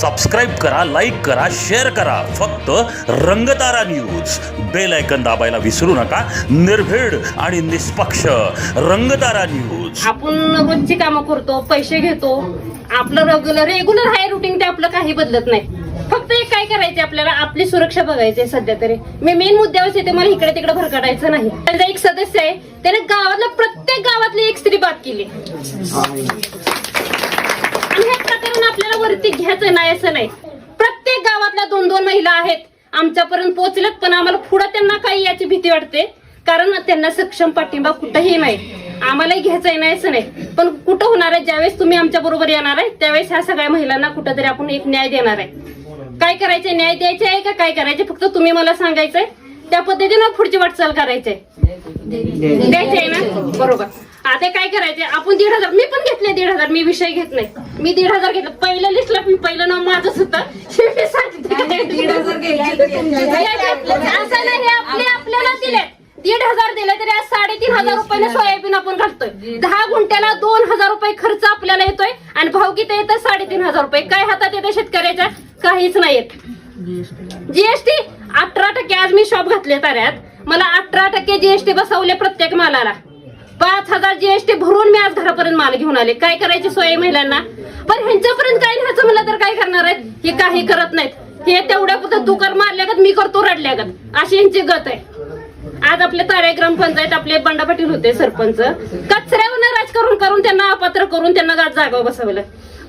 Subscribe करा like करा share करा. फक्त रंगतारा न्यूज बेल ऐकन दाबायला विसरू नका. निर्भीड आणि निष्पक्ष रंगतारा न्यूज आपण रोजची कामं करतो पैसे घेतो. आपलं रेग्युलर रेग्युलर आहे रुटीन ते आपलं काही बदलत नाही. फक्त एक काय करायचे आपल्याला? आपली सुरक्षा बघायची आहे सध्या तरी. मी मेन मुद्द्यावर येते मला इकडे तिकडे भरकटायचं नाही. त्यांचा एक सदस्य आहे. त्याने गावातल्या प्रत्येक गावातली एक स्त्री बात केली. आणि हे प्रकरण आपल्याला वरती घ्यायचं नाही असं नाही. प्रत्येक गावातल्या दोन दोन महिला आहेत. आमच्यापर्यंत पोहोचल्यात पण आम्हाला पुढे त्यांना काही याची भीती वाटते. कारण त्यांना सक्षम पाठिंबा कुठंही नाही. आम्हालाही घ्यायचंय नाही असं नाही. पण कुठं होणार आहे? ज्यावेळेस तुम्ही आमच्या बरोबर येणार आहे त्यावेळेस ह्या सगळ्या महिलांना कुठंतरी आपण एक न्याय देणार आहे. काय करायचंय? न्याय द्यायचे आहे का? काय करायचे फक्त तुम्ही मला सांगायचंय. त्या पद्धतीनं पुढची वाटचाल करायचंय. द्यायचे आहे ना? बरोबर. आता काय करायचे आपण दीड हजार मी पण घेतले दीड हजार. मी विषय घेत नाही. मी दीड हजार घेतलं. पहिल्या लिस्टला मी पहिलं नाव माझंच होतं. दीड हजार असं नाही हे आपले आपल्याला दिले दीड हजार दिले तरी आज साडेतीन हजार रुपयाने सोयाबीन आपण घालतोय. दहा गुंठ्याला दोन हजार रुपये खर्च आपल्याला येतोय आणि भाव किती येतं साडेतीन हजार रुपये. काय हातात येतं शेतकऱ्याच्या? काहीच नाही येत जीएसटी अठरा टक्के आज मी शॉप घातले ताऱ्यात. मला अठरा टक्के जीएसटी बसवले प्रत्येक मालाला. पाच हजार जीएसटी भरून मी आज घरापर्यंत माल घेऊन आले. काय करायची सोय महिलांना? पण ह्यांच्यापर्यंत काय न्यायचं म्हणलं तर काय करणार आहेत? हे काही करत नाहीत. हे तेवढ्या पुढे तू कर मारल्यागत मी करतो रडल्यागत. अशी यांची गत आहे. आज आपले तारे ग्रामपंचायत आपले बंडा पाटील होते सरपंच. कचऱ्यावर राजकारण करून त्यांना अपात्र करून त्यांना जागा बसवलं.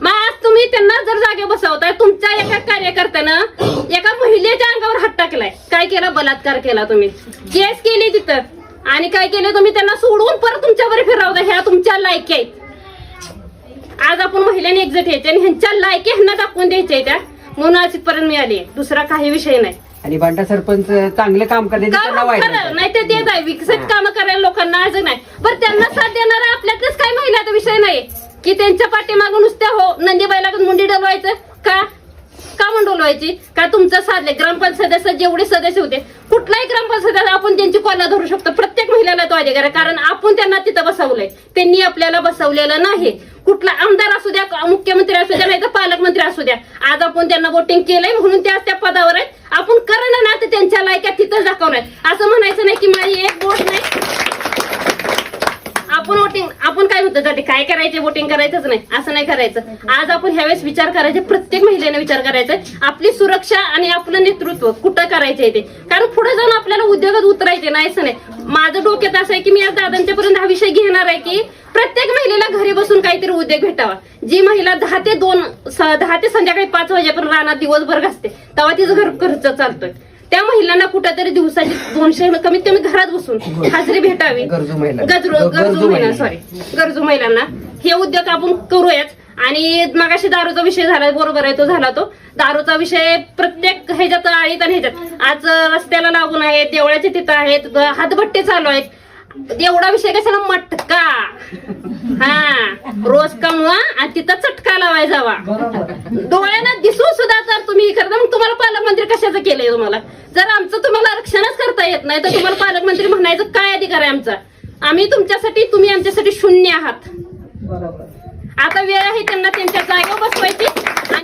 मग आज तुम्ही त्यांना जर जागे बसवताय तुमच्या एका कार्यकर्त्यानं एका महिलेच्या अंगावर हात टाकलाय काय केला? बलात्कार केला तुम्ही. केस केली तिथं. आणि काय केलं तुम्ही? त्यांना सोडून परत तुमच्यावर फिरवता ह्या तुमच्या लायकी आहेत. आज आपण महिलांनी एक्झिट यायचे आणि ह्यांच्या लायकी ह्यांना दाखवून द्यायच्या त्या. म्हणून आज इथपर्यंत मिळाली दुसरा काही विषय नाही. आणि बांटा सरपंच चांगले काम वाटतं. नाही ते देत आहे विकसित काम करायला लोकांना आज नाही. बरं त्यांना साथ देणारा आपल्यातच काय महिलाचा विषय नाही. की त्यांच्या पाठीमागून नुसत्या हो नंदीबाईला मुंडी डलवायचं का? का म्हणून डोलवायची? का तुमचं साधले ग्रामपंचायत सदस्य जेवढे सदस्य होते ग्रामपंचायत आपण त्यांची कोला धरू शकतो. प्रत्येक महिलेला तो अधिकार आहे. कारण आपण त्यांना तिथं बसवलंय. त्यांनी आपल्याला बसवलेलं नाही. कुठला आमदार असू द्या मुख्यमंत्री असू द्या नाही तर पालकमंत्री असू द्या. आज आपण त्यांना वोटिंग केलंय म्हणून त्या त्या पदावर आहेत आपण करणार ना तर त्यांच्या लायक्या तिथंच दाखवणार असं म्हणायचं नाही की माझी एक वोट नाही. आपण वोटिंग आपण काय होतं जाते? काय करायचे वोटिंग करायचंच नाही. असं नाही करायचं. आज आपण ह्यावेळेस विचार करायचे प्रत्येक महिलेने विचार करायचा आपली सुरक्षा आणि आपलं नेतृत्व कुठं करायचे ते? कारण पुढे जाऊन आपल्याला उद्योगात उतरायचे नाही असं नाही. माझं डोक्यात असं आहे की मी आज दादांच्या पर्यंत हा विषय घेणार आहे की प्रत्येक महिलेला घरी बसून काहीतरी उद्योग भेटावा. जी महिला दहा ते दोन दहा ते संध्याकाळी पाच वाजेपर्यंत राहणार दिवसभर घासते तेव्हा तिचं घर खर्च चालतोय. त्या महिलांना कुठेतरी दिवसाची दोनशे कमीत कमी घरात बसून हाजरी भेटावी. गरजू महिला. गरजू महिला. सॉरी गरजू महिलांना. हे उद्योग आपण करूयाच आणि मगाशी दारूचा विषय झाला बरोबर आहे तो झाला तो. दारूचा विषय प्रत्येक ह्याच्यात आळीत आणि ह्याच्यात. आज रस्त्याला लागून आहेत देवळाचे तिथं आहेत हातभट्टे चालू आहेत. एवढा विषय कशाला मटका? हा. रोज कमवा आणि तिथं चटका लावाय जावा डोळ्यांना दिसून सुद्धा तर तुम्ही करता तुम्हाला पालकमंत्री कशाचं केलंय तुम्हाला? जर आमचं तुम्हाला रक्षणच करता येत नाही तर तुम्हाला पालकमंत्री म्हणायचं काय अधिकार आहे आमचा? आम्ही तुमच्यासाठी तुम्ही आमच्यासाठी शून्य आहात. आता वेळ आहे त्यांना त्यांच्या जागेवर बसवायची.